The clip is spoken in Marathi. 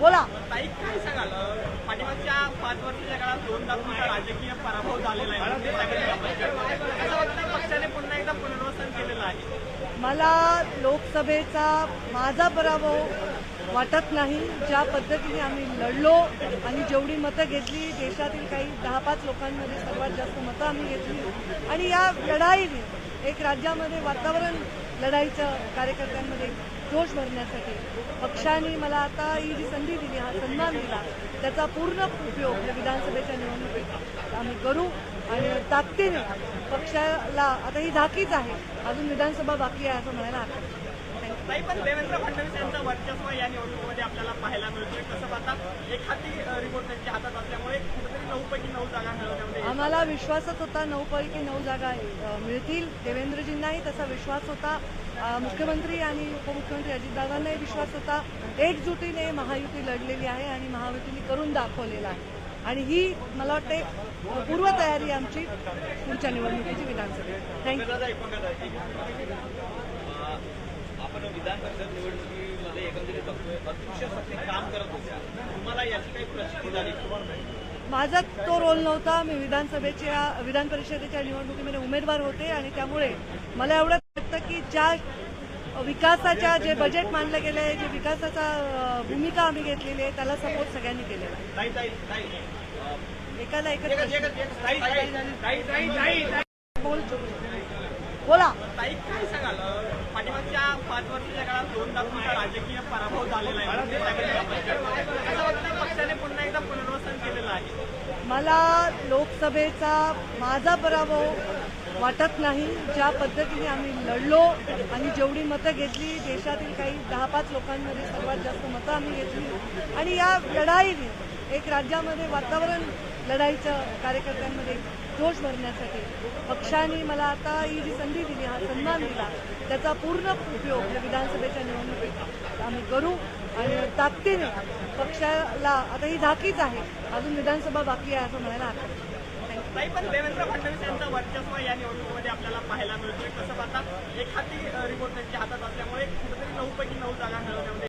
बोल. मला लोकसभेचा माझा पराभव वाटत नाही. ज्या पद्धतीने आम्ही लढलो आणि जेवढी मतं घेतली देशातील काही दहा पाच लोकांमध्ये सर्वात जास्त मतं आम्ही घेतली. आणि या लढाईने एक राज्यामध्ये वातावरण लढाईचं कार्यकर्त्यांमध्ये जोश भरण्यासाठी. पक्षाने मला आता ही जी संधी दिली हा सन्मान दिला त्याचा पूर्ण उपयोग या विधानसभेच्या निवडणुकीत आम्ही करू. आणि ताकदीने पक्षाला आता ही झाकीच आहे अजून विधानसभा बाकी आहे असं म्हणायला हरकत नाही. पण देवेंद्र फडणवीस यांचं वर्चस्व या निवडणुकीमध्ये आपल्याला पाहायला मिळतोय. कसं पाहता एखादी रिपोर्ट त्यांच्या हातात असल्यामुळे आम्हाला विश्वासच होता नऊ पैकी नऊ जागा मिळतील देवेंद्रजींनाही तसा विश्वास होता मुख्यमंत्री आणि उपमुख्यमंत्री अजितदादांनाही विश्वास होता एकजुटीने महायुती लढलेली आहे आणि महायुतीने करून दाखवलेला आहे आणि ही मला वाटते पूर्वतयारी आमची पुढच्या निवडणुकीची विधानसभेची थँक्यू आपण विधान परिषद निवडणुकीमध्ये एकंदरीत बघतोय अतिशय काम करत होत्या तुम्हाला याची काही प्रचिती झाली माझा तो रोल नव्हता. मी विधानसभेच्या विधान परिषदेच्या निवडणुकीमध्ये उमेदवार होते आणि त्यामुळे मला एवढं वाटतं की ज्या विकासाच्या जे बजेट मांडलं गेलं आहे जे विकासाचा भूमिका आम्ही घेतलेली आहे त्याला सपोर्ट सगळ्यांनी केलेला आहे. एकाला एकच बोल बोला. पाठीमागच्या पाच वर्षाच्या काळात दोनदा तुमचा राजकीय पराभव झालेला आहे म्हणजे सगळ्यांनी आपण करतो. असं वाटतं पक्षाने पुन्हा एकदा पुनर्वसन केलेलं आहे मला लोकसभेचा माझा पराभव वाटत नाही. ज्या पद्धतीने आम्ही लढलो आणि जेवढी मतं घेतली देशातील काही दहा पाच लोकांमध्ये सर्वात जास्त मतं आम्ही घेतली. आणि या लढाईने एक राज्यामध्ये वातावरण लढाईचं कार्यकर्त्यांमध्ये जोश भरण्यासाठी पक्षाने मला आता ही जी संधी दिली हा सन्मान दिला त्याचा पूर्ण उपयोग या विधानसभेच्या निवडणुकीत आम्ही करू आणि ताकदीने पक्षाला आता ही झाकीच आहे अजून विधानसभा बाकी आहे असं म्हणायला हरकत नाही. पण देवेंद्र फडणवीस यांचं वर्चस्व या निवडणुकीमध्ये आपल्याला पाहायला मिळतोय कसं पाहता एक हाती रिपोर्ट त्यांच्या हातात असल्यामुळे कुठेतरी नऊ पैकी नऊ जागा मिळवण्यामध्ये